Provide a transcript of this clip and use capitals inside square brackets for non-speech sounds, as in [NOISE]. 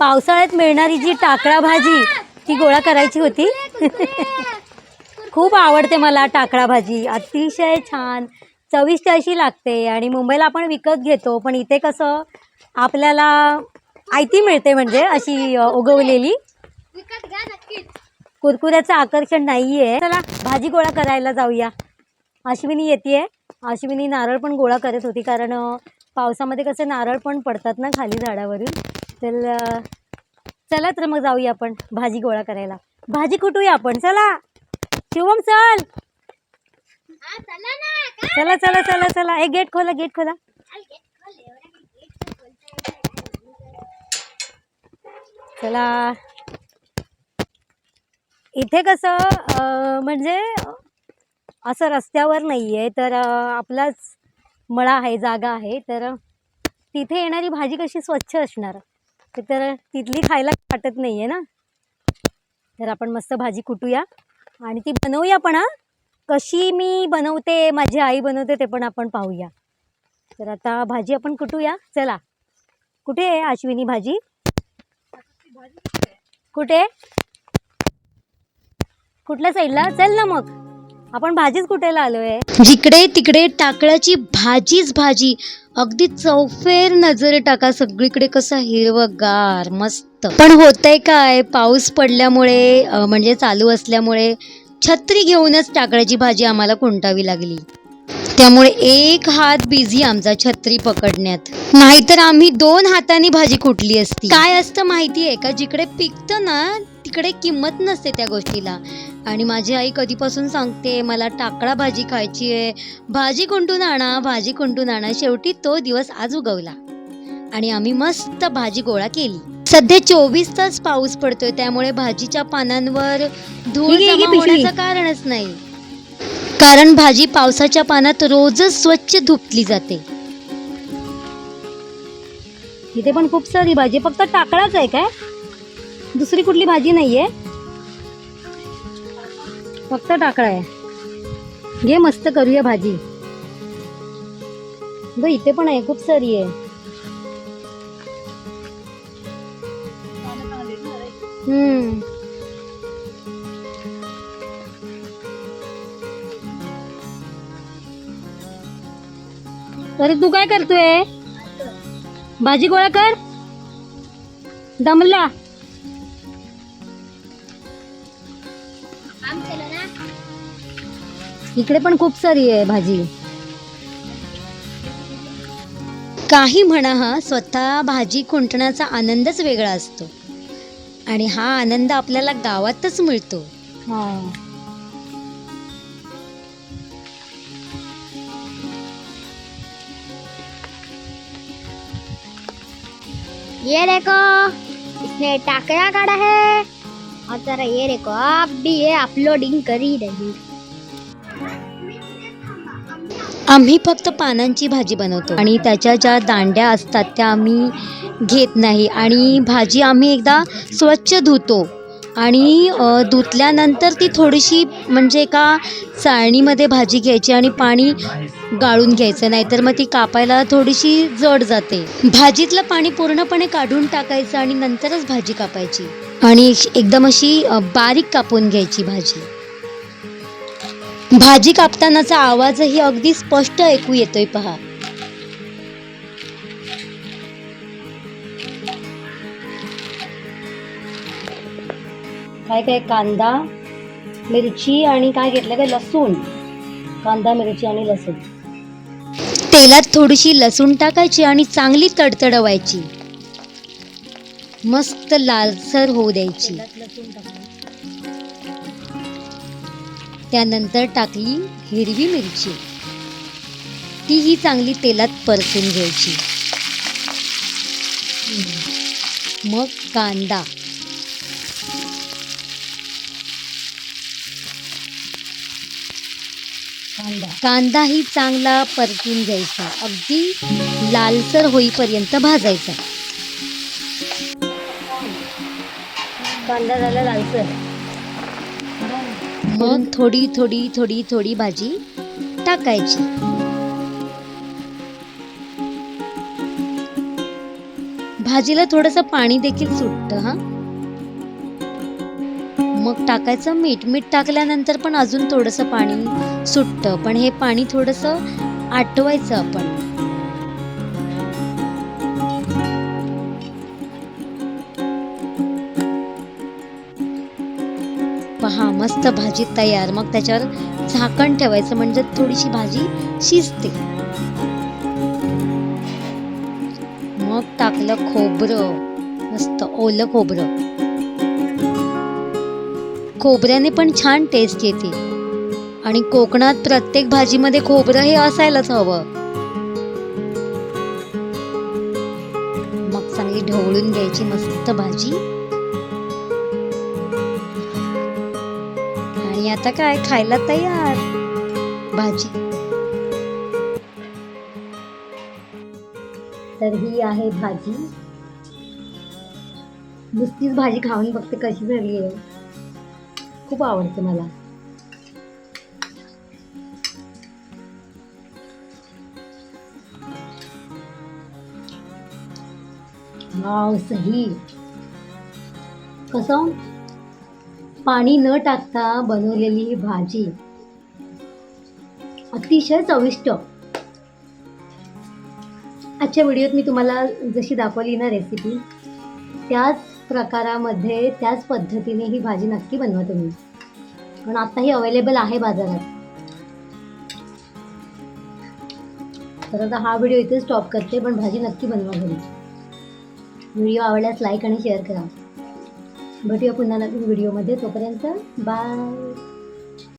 पावसाळ्यात मिळणारी जी टाकळा भाजी ती गोळा करायची होती. [LAUGHS] खूप आवडते मला टाकळा भाजी. अतिशय छान. चविष्ट अशी लागते आणि मुंबईला आपण विकत घेतो पण इथे कसं आपल्याला आयती मिळते म्हणजे अशी उगवलेली. कुरकुऱ्याचं आकर्षण नाही आहे चला भाजी गोळा करायला जाऊया. अश्विनी येते अश्विनी नारळ पण गोळा करत होती कारण पावसामध्ये कसे नारळ पण पडतात ना खाली झाडावरून. तर चला तर मग जाऊया आपण भाजी गोळा करायला. भाजी कुटूया आपण? चला. शिवम चल. चला चला चला चला. एक हे गेट खोला गेट खोला. चला. इथे कसं म्हणजे असं रस्त्यावर नाही आहे तर आपलाच मळा आहे जागा आहे तर तिथे येणारी भाजी कशी स्वच्छ असणार? तर तिथली खायला वाटत नाही आहे ना? तर आपण मस्त भाजी कुटूया. आणि ती बनवूया पण हा. कशी मी बनवते माझी आई बनवते ते पण आपण पाहूया. तर आता भाजी आपण कुटूया. चला. कुठे आहे अश्विनी भाजी? कुठे? कुठल्या साईडला चल ना मग. आपण भाजीच कुठेला आलोय जिकडे तिकडे टाकळ्याची भाजीच भाजी. अगदी चौफेर नजर टाका सगळीकडे कसं हिरवगार मस्त. पण होतंय काय पाऊस पडल्यामुळे म्हणजे चालू असल्यामुळे छत्री घेऊनच टाकळ्याची भाजी आम्हाला कुंटावी लागली. त्यामुळे एक हात बिझी आमचा छत्री पकडण्यात. नाहीतर आम्ही दोन हातांनी भाजी कुटली असती. काय असतं माहिती आहे का? जिकडे पिकतं ना तिकडे किंमत नसते त्या गोष्टीला. आणि माझी आई कधीपासून सांगते मला टाकळा भाजी खायची आहे. भाजी कुंटून आणा भाजी कुंटून आणा. शेवटी तो दिवस आज उगवला. आणि आम्ही मस्त भाजी गोळा केली. सध्या चोवीस तास पाऊस पडतोय त्यामुळे भाजीच्या पानांवर धूळ जमा. होण्याचं कारणच नाही. कारण भाजी पावसाच्या पानात रोजच स्वच्छ धुतली जाते. इथे पण खूप सारी भाजी फक्त टाकळाच आहे काय? दुसरी कुठली भाजी नाहीये? फक्त टाकळा आहे. घे मस्त करूया भाजी. ब इथे पण आहे खूप सारी आहे. हम्म. अरे तू काय करतोय? भाजी गोळा कर. दमला. इकडे पण खूप सारी आहे भाजी. काही म्हणा हा स्वतः भाजी खुंटण्याचा आनंदच वेगळा असतो. आणि हा आनंद आपल्याला गावातच मिळतो. ये देखो इसने टाकरा काढ़ा है। और जरा ये देखो आप भी ये अपलोडिंग कर ही रही आम्ही फक्त पानांची भाजी बनवतो आणि त्याच्या ज्या दांड्या असतात त्या आम्ही घेत नाही आणि भाजी आम्ही एकदा स्वच्छ धुतो. आणि धुतल्यानंतर ती थोडीशी म्हणजे एका चाळणीमध्ये भाजी घ्यायची आणि पाणी गाळून घ्यायचं नाहीतर मग ती कापायला थोडीशी जड जाते. भाजीतलं पाणी पूर्णपणे काढून टाकायचं आणि नंतरच भाजी कापायची. आणि एकदम अशी बारीक कापून घ्यायची भाजी. भाजी कापतानाचा आवाजही अगदी स्पष्ट ऐकू येतोय पहा. काय काय कांदा मिरची आणि काय घेतलं काय? लसूण. कांदा मिरची आणि लसूण. तेलात थोडीशी लसूण टाकायची आणि चांगली तडतडवायची. मस्त लालसर होऊ द्यायची. त्यानंतर टाकली हिरवी मिरची. तीही चांगली तेलात परतून घ्यायची. मग कांदा. कांदाही चांगला परतून घ्यायचा. अगदी लालसर होईपर्यंत भाजायचा. कांदा झाला लालसर. मग थोडी थोडी थोडी थोडी भाजी टाकायची. भाजीला थोडंसं पाणी देखील सुटतं हा. मग टाकायचं मीठ. मीठ टाकल्यानंतर पण अजून थोडंसं पाणी सुटतं. पण हे पाणी थोडंसं आटवायचं आपण. मस्त भाजी तयार. मग त्याच्यावर झाकण ठेवायचं म्हणजे थोडीशी भाजी शिजते. मग टाकलं खोबरं. मस्त ओलं खोबरं. खोबऱ्याने पण छान टेस्ट येते. आणि कोकणात प्रत्येक भाजीमध्ये खोबरं हे असायलाच हवं. मग चांगली ढवळून घ्यायची मस्त भाजी. आता काय खायला तयार? भाजी. तर ही आहे भाजी. नुसतीच भाजी खाऊन बघते कशी झाली आहे. खूप आवडते मला. वाव सही. कसं? पाणी न टाकता बनवलेली ही भाजी. अतिशय चविष्ट. आजच्या व्हिडिओत मी तुम्हाला जशी दाखवली ना रेसिपी त्याच प्रकारामध्ये त्याच पद्धतीने ही भाजी नक्की बनवा तुम्ही. पण आता ही अवेलेबल आहे बाजारात. तर आता हा व्हिडिओ इथे स्टॉप करते पण भाजी नक्की बनवा घरी. व्हिडिओ आवडल्यास लाईक आणि शेअर करा. भेटूया पुन्हा नवीन व्हिडिओमध्ये तोपर्यंत बाय.